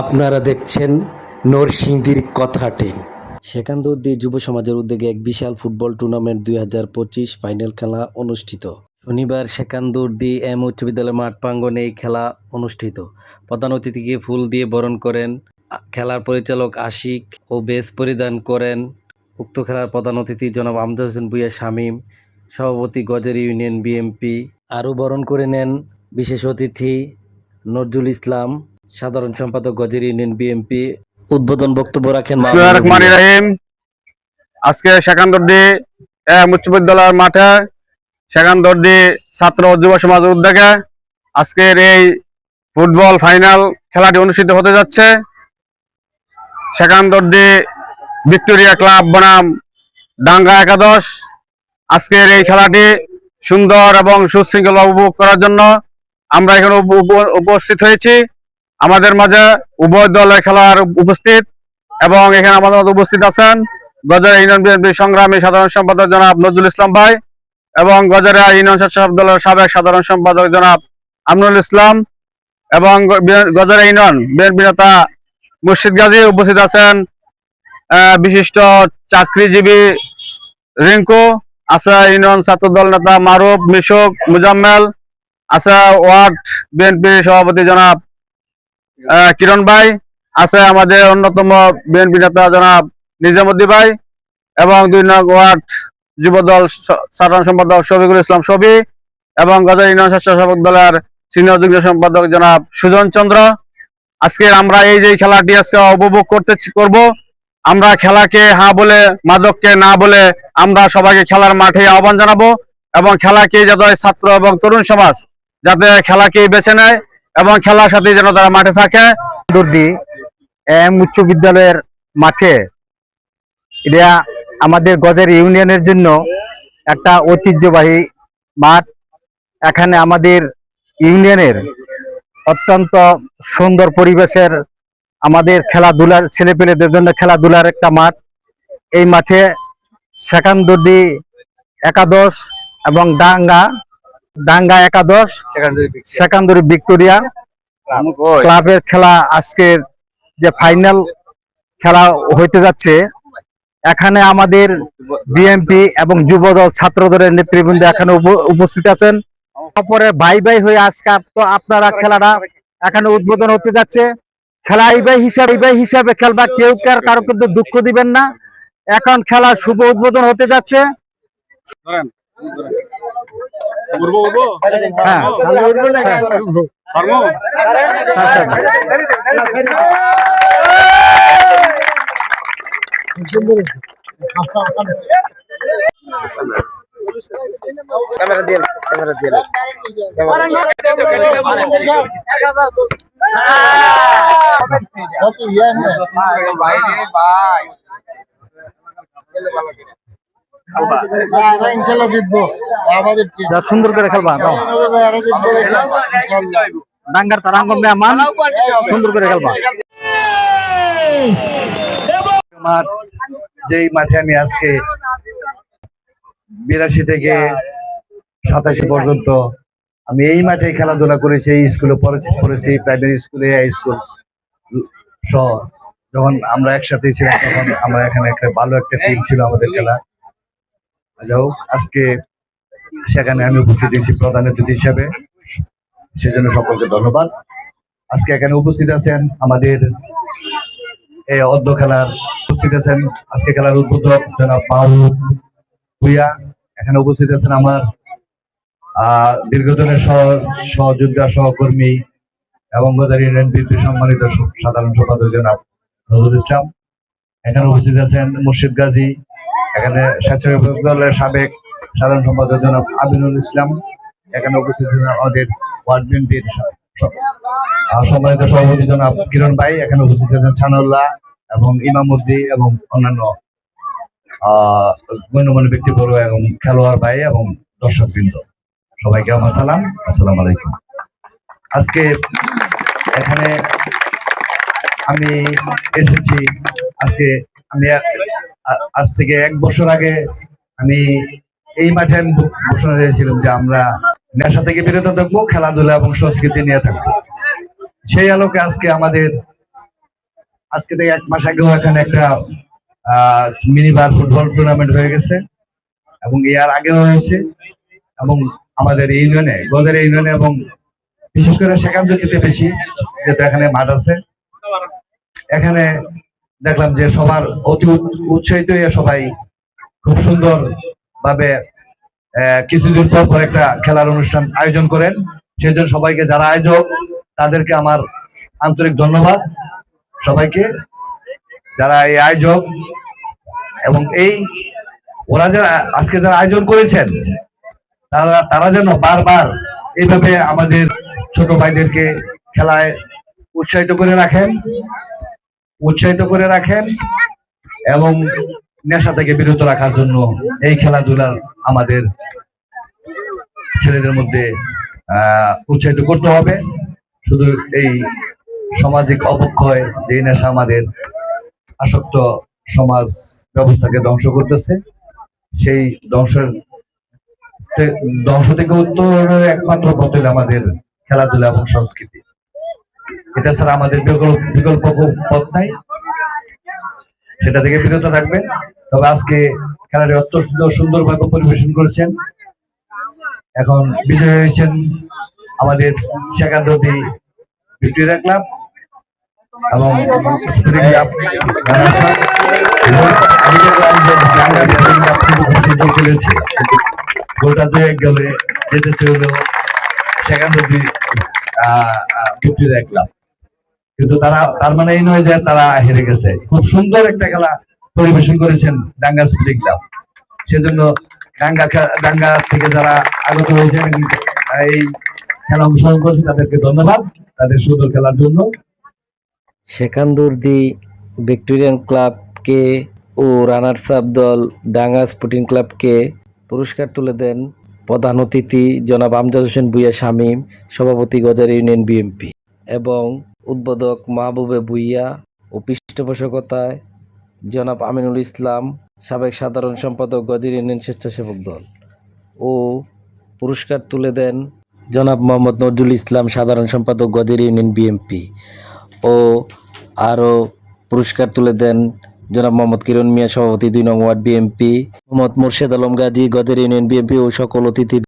আপনারা দেখছেন নরসিংদীর কথাটে। সেকান্দুদ্দি যুব সমাজের উদ্যোগে এক বিশাল ফুটবল টুর্নামেন্ট দুই হাজার পঁচিশ ফাইনাল খেলা অনুষ্ঠিত। শনিবার সেকান্দুর্দি এম উচ্চ বিদ্যালয় মাঠ প্রাঙ্গনে এই খেলা অনুষ্ঠিত। প্রধান অতিথিকে ফুল দিয়ে বরণ করেন খেলার পরিচালক আশিক ও বেশ পরিধান করেন। উক্ত খেলার প্রধান অতিথি জনাব আমজাদ হোসেন ভুইয়া শামীম, সভাপতি গজের ইউনিয়ন বিএমপি। আরও বরণ করে নেন বিশেষ অতিথি নজরুল ইসলাম সাধারণ সম্পাদক গজের ইউনিয়ন বিএমপি উদ্বোধন বক্তব্য রাখেন রহিম। আজকে সেখানদর্দি উচ্চ বিদ্যালয়ের মাঠে সেখানদর্দি ছাত্র ও যুব সমাজ উদ্যোগে আজকের এই ফুটবল ফাইনাল খেলাটি অনুষ্ঠিত হতে যাচ্ছে। সেখানদর্দি ভিক্টোরিয়া ক্লাব বনাম ডাঙ্গা একাদশ। আজকের এই খেলাটি সুন্দর এবং সুশৃঙ্খল উপভোগ করার জন্য আমরা এখানে উপ- উপ- উপস্থিত হয়েছি। আমাদের মাঝে উভয় দলের খেলার উপস্থিত এবং এখানে আমাদের মধ্যে উপস্থিত আছেন গজারা ইউনিয়ন বিএনপি সংগ্রামী সাধারণ সম্পাদক জনাব নজরুল ইসলাম ভাই এবং গজারা ইউনিয়ন স্বেচ্ছাসেবক দলের সাবেক সাধারণ সম্পাদক জনাব আমনুল ইসলাম এবং গজারা ইউনিয়ন বিএনপি নেতা মুর্শিদ গাজী উপস্থিত আছেন বিশিষ্ট চাকরিজীবী রিঙ্কু, আছে ইউনিয়ন ছাত্র দল নেতা মারুফ, মিশুক, মুজাম্মেল, আছে ওয়ার্ড বিএনপি সভাপতি জনাব কিরণ ভাই আছে আমাদের অন্যতম বিএনপি নেতা জনাব নিজামুদ্দি ভাই এবং দুই নং ওয়ার্ড যুবদল সাধারণ সম্পাদক শফিকুল ইসলাম শফি এবং গজার ইউনিয়ন স্বেচ্ছাসেবক দলের সিনিয়র যুগ্ম সম্পাদক জনাব সুজন চন্দ্র। আজকে আমরা এই যে খেলাটি আজকে উপভোগ করতে করব, আমরা খেলাকে হা বলে, মাদককে না বলে আমরা সবাইকে খেলার মাঠে আহ্বান জানাব এবং খেলাকে যাতে ছাত্র এবং তরুণ সমাজ যাতে খেলাকে বেছে নেয়। এবং খেলার সাথে যেন তারা মাঠে থাকে। দর্দি, এম উচ্চ বিদ্যালয়ের মাঠে এটা আমাদের গজারি ইউনিয়নের জন্য একটা ঐতিহ্যবাহী মাঠ। এখানে আমাদের ইউনিয়নের অত্যন্ত সুন্দর পরিবেশের আমাদের খেলাধুলার, ছেলেপেলেদের জন্য খেলাধুলার একটা মাঠ। এই মাঠে সেখান সেকান্দর্দি একাদশ এবং ডাঙ্গা ডাঙ্গা একাদশ সেকান্দরি ভিক্টোরিয়া ক্লাবের খেলা আজকের যে ফাইনাল খেলা হইতে যাচ্ছে এখানে আমাদের বিএমপি এবং যুবদল ছাত্রদলের নেতৃবৃন্দ এখানে উপ- উপস্থিত আছেন। অপরে ভাই ভাই হয়ে আজকে তো আপনারা খেলাটা এখানে উদ্বোধন হতে যাচ্ছে। খেলা এই ভাই হিসাবে এই ভাই হিসাবে খেলবা কেউ কার কারও কিন্তু দুঃখ দিবেন না। এখন খেলা শুভ উদ্বোধন হতে যাচ্ছে। उर्गो उर्गो हाँ, हाँ, हाँ। है भाई रे भाई चलो बाबा के ক্যামেরা দিয়ে ইনশাল্লাহ জিতবো। আমাদের টিম যা সুন্দর করে খেলবা দাও ডাঙ্গার তারাঙ্গম মান সুন্দর করে খেলবা। আমার যেই মাঠে আমি আজকে বিরাশি থেকে সাতাশি পর্যন্ত আমি এই মাঠে খেলাধুলা করেছি এই স্কুলে পড়েছি পড়েছি প্রাইমারি স্কুলে হাই স্কুল সহ। যখন আমরা একসাথে ছিলাম তখন আমরা এখানে একটা ভালো একটা টিম ছিল আমাদের খেলা। যাই হোক, আজকে সেখানে আমি উপস্থিত হয়েছি প্রধান অতিথি হিসাবে। সেজন্য সকলকে ধন্যবাদ। আজকে এখানে উপস্থিত আছেন আমাদের এই অর্ধ খেলার উপস্থিত আছেন আজকে খেলার উদ্বোধক জনাব মাহবুব এখানে উপস্থিত আছেন আমার দীর্ঘদিনের সহ- সহযোদ্ধা সহকর্মী এবং গদার ইউনিয়ন সম্মানিত সাধারণ সম্পাদক জনাব নজরুল ইসলাম। এখানে উপস্থিত আছেন মুর্শিদ গাজী এখানে স্বেচ্ছাসেবক দলের সাবেক সাধারণ সম্পাদক জনাব আমিনুল ইসলাম, এখানে উপস্থিত আছেন আমাদের ওয়ার্ড বিএনপির সম্মানিত সভাপতি জনাব কিরণ ভাই, এখানে উপস্থিত আছেন ছানুল্লাহ এবং ইমামুদ্দি এবং অন্যান্য গণ্যমান্য ব্যক্তিবর্গ এবং খেলোয়াড় ভাই এবং দর্শক বৃন্দ সবাইকে আমার সালাম, আসসালামু আলাইকুম। আজকে এখানে আমি এসেছি, আজকে আমি আজ থেকে এক বছর আগে আমি এই মাঠে ঘোষণা দিয়েছিলাম যে আমরা নেশা থেকে বিরত থাকব, খেলাধুলা এবং সংস্কৃতি নিয়ে থাকব। সেই আলোকে আজকে আমাদের, আজকে থেকে এক মাস আগেও এখানে একটা মিনি বার ফুটবল টুর্নামেন্ট হয়ে গেছে এবং এর আগেও হয়েছে এবং আমাদের ইউনিয়নে গদের ইউনিয়নে এবং বিশেষ করে সেখান থেকে বেশি যেহেতু এখানে মাঠ আছে। এখানে দেখলাম যে সবার অতি উৎসাহিত হয়ে সবাই খুব সুন্দর ভাবে কিছুদিন পর পর একটা খেলার অনুষ্ঠান আয়োজন করেন। সেই জন্য সবাইকে যারা আয়োজক, তাদেরকে আমার আন্তরিক ধন্যবাদ। সবাইকে যারা এই আয়োজক এবং এই ওরা যারা আজকে যারা আয়োজন করেছেন, তারা তারা যেন বারবার এইভাবে আমাদের ছোট ভাইদেরকে খেলায় উৎসাহিত করে রাখেন। উৎসাহিত করে রাখেন এবং নেশা থেকে বিরত রাখার জন্য এই খেলাধুলার আমাদের ছেলেদের মধ্যে উৎসাহিত করতে হবে। শুধু এই সামাজিক অবক্ষয় যে নেশা আমাদের আসক্ত সমাজ ব্যবস্থাকে ধ্বংস করতেছে, সেই ধ্বংসের ধ্বংস থেকে উত্তরণের একমাত্র পথ আমাদের খেলাধুলা এবং সংস্কৃতি। এটা ছাড়া আমাদের বিকল্প পথ নাই। সেটা থেকে বিরত থাকবেন। তবে আজকে খেলাটি অত্যন্ত সুন্দরভাবে পরিবেশন করেছেন। এখন বিজয় হয়েছেন আমাদের সেকান্দী ভিক্টোরিয়া ক্লাব এবং গোলটা দুই এক গেলে যেতেছে হলো সেকান্দী ভিক্টোরিয়া ক্লাব। কিন্তু তারা, তার মানে এই নয় যে তারা হেরে গেছে। খুব সুন্দর একটা খেলা পরিবেশন করেছেন ডাঙ্গা স্পোর্টিং ক্লাব। সেজন্য ডাঙ্গা ডাঙ্গা থেকে যারা আগত হয়েছেন, এই খেলা অংশগ্রহণ করেছে, তাদেরকে ধন্যবাদ তাদের সুন্দর খেলার জন্য। সেকান্দুর্দি ভিক্টোরিয়ান ক্লাবকে ও রানার্স আপ দল ডাঙ্গা স্পোর্টিং ক্লাবকে পুরস্কার তুলে দেন প্রধান অতিথি জনাব আমজাদ হোসেন ভুইয়া শামীম, সভাপতি গজার ইউনিয়ন বিএমপি এবং উদ্বোধক মাহবুবে ভুইয়া ও পৃষ্ঠপোষকতায় জনাব আমিনুল ইসলাম, সাবেক সাধারণ সম্পাদক গজির ইউনিয়ন স্বেচ্ছাসেবক দল ও পুরস্কার তুলে দেন জনাব মোহাম্মদ নজরুল ইসলাম, সাধারণ সম্পাদক গজির ইউনিয়ন বিএমপি ও আরও পুরস্কার তুলে দেন জনাব মোহাম্মদ কিরণ মিয়া, সভাপতি দুই নং ওয়ার্ড বিএমপি মোহাম্মদ মোর্শেদ আলম গাজী, গদের ইউনিয়ন বিএনপি ও সকল অতিথি